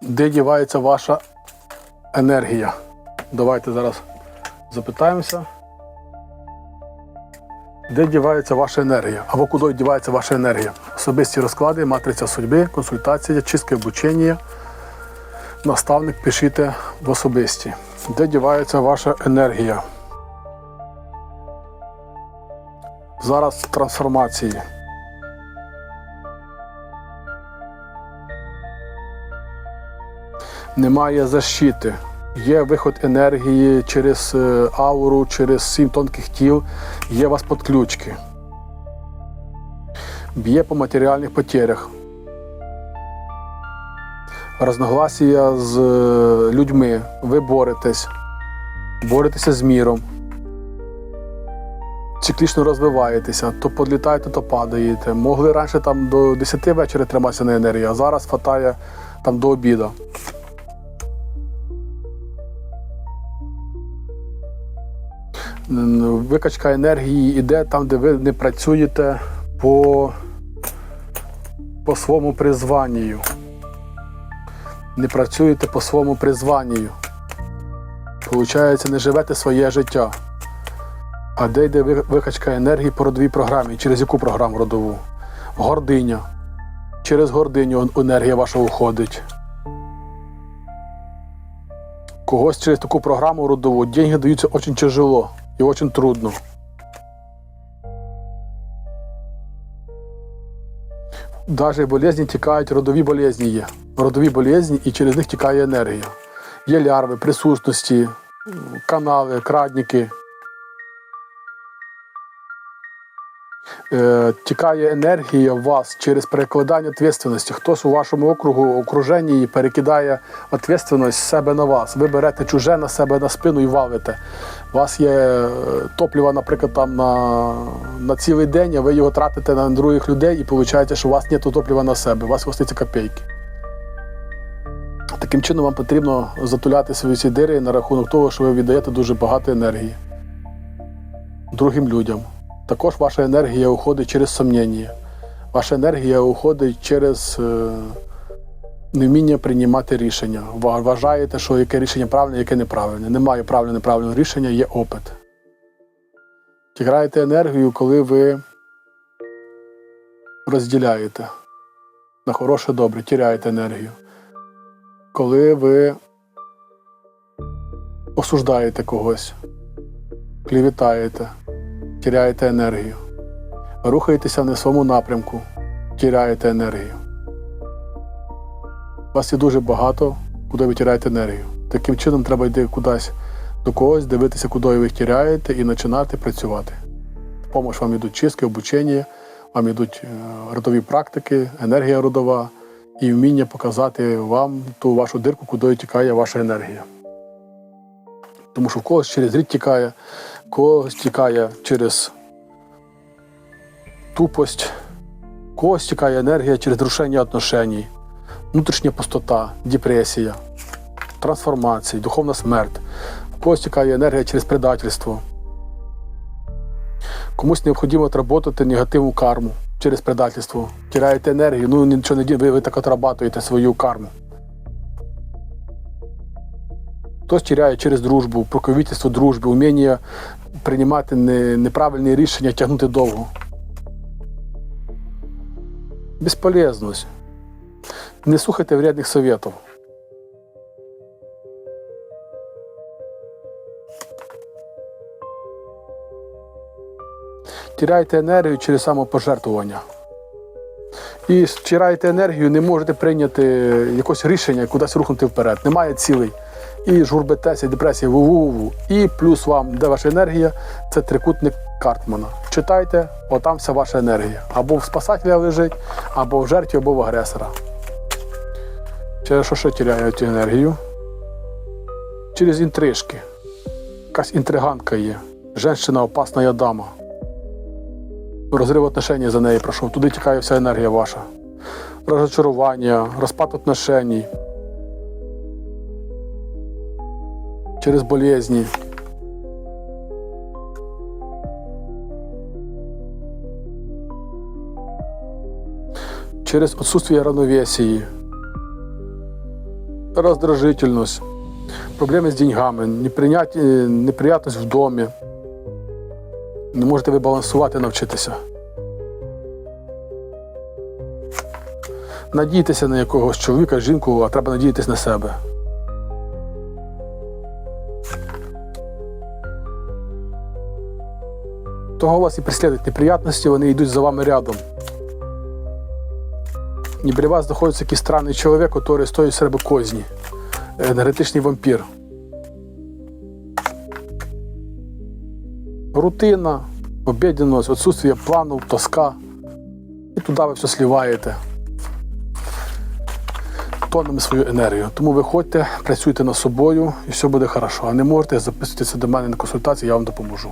Де дівається ваша енергія? Давайте зараз запитаємося. Де дівається ваша енергія? Або куди дівається ваша енергія? Особисті розклади, матриця судьби, консультація, чистке обучення. Наставник пишіть в особисті. Де дівається ваша енергія? Зараз трансформації. Немає защити. Є виход енергії через е, ауру, через сім тонких тіл, є у вас подключки. Б'є по матеріальних потерях. Розногласія з е, людьми. Ви боретесь, боретеся з міром. Циклічно розвиваєтеся, то подлітаєте, то падаєте. Могли раніше там до 10 вечора триматися на енергії, а зараз хватає там до обіду. Викачка енергії йде там, де ви не працюєте по, по своєму призванню. Не працюєте по своєму призванню. Получається, не живете своє життя. А де йде викачка енергії по родовій програмі? Через яку програму родову? Гординя. Через гординю енергія ваша уходить. Когось через таку програму родову деньги даються дуже тяжело і дуже трудно. Даже болезні тікають, родові болезні є. Родові болезні і через них тікає енергія. Є лярви, присутності, канали, крадники. Е, тікає енергія в вас через перекладання відповідальності. Хтось у вашому округу, окруженні перекидає відповідальність себе на вас. Ви берете чуже на себе на спину і валите. У вас є е, наприклад, там на, на цілий день, а ви його тратите на других людей, і виходить, що у вас немає топлива на себе, у вас остаються копійки. Таким чином вам потрібно затуляти свої ці дири на рахунок того, що ви віддаєте дуже багато енергії другим людям. Також ваша енергія уходить через сумніння. Ваша енергія уходить через е, невміння приймати рішення. Ва- Вважаєте, що яке рішення правильне, яке неправильне. Немає правильного неправильного рішення, є опит. Тіграєте енергію, коли ви розділяєте на хороше добре, тіряєте енергію. Коли ви осуждаєте когось, клівітаєте, тіряєте енергію. Рухаєтеся не своєму напрямку, тіряєте енергію. У вас є дуже багато, куди ви тіряєте енергію. Таким чином треба йти кудись до когось, дивитися, куди ви їх тіряєте, і починати працювати. Помощь вам йдуть чистки, обучення, вам йдуть е, родові практики, енергія родова і вміння показати вам ту вашу дирку, куди тікає ваша енергія. Тому що в когось через рік тікає, в когось тікає через тупость, в когось тікає енергія через рушення отношень, внутрішня пустота, депресія, трансформація, духовна смерть. В когось тікає енергія через предательство. Комусь необхідно отработати негативну карму через предательство. Тираєте енергію, ну нічого не ви, ви так отрабатуєте свою карму. Хтось тіряє через дружбу, проковітельство дружби, вміння приймати не, неправильні рішення, тягнути довго. Безполезність. Не слухайте вредних советів. Тіряєте енергію через самопожертвування. І тираєте енергію, не можете прийняти якось рішення, кудись рухнути вперед. Немає цілей. І журбетеся, депресія, ву-ву-ву. І плюс вам, де ваша енергія, це трикутник Картмана. Читайте, отам вся ваша енергія. Або в спасателя лежить, або в жертві, або в агресора. Через що ще тіряю цю енергію? Через інтрижки. Якась інтриганка є. Женщина опасна дама. Розрив отношень за неї пройшов. Туди тікає вся енергія ваша. Розчарування, розпад отношень. Через болезні. Через отсутствие равновесії. роздражительність, проблеми з деньгами, неприятність в домі. Не можете ви балансувати, навчитися. Надійтеся на якогось чоловіка, жінку, а треба надіятися на себе. Того вас і преслідують неприятності, вони йдуть за вами рядом. І біля вас знаходиться якийсь странний чоловік, який стоїть серед козні. Енергетичний вампір. Рутина, обідяність, відсутствие плану, тоска. І туди ви все сліваєте. Тонемо свою енергію. Тому виходьте, працюйте над собою і все буде хорошо. А не можете, записуйтеся до мене на консультацію, я вам допоможу.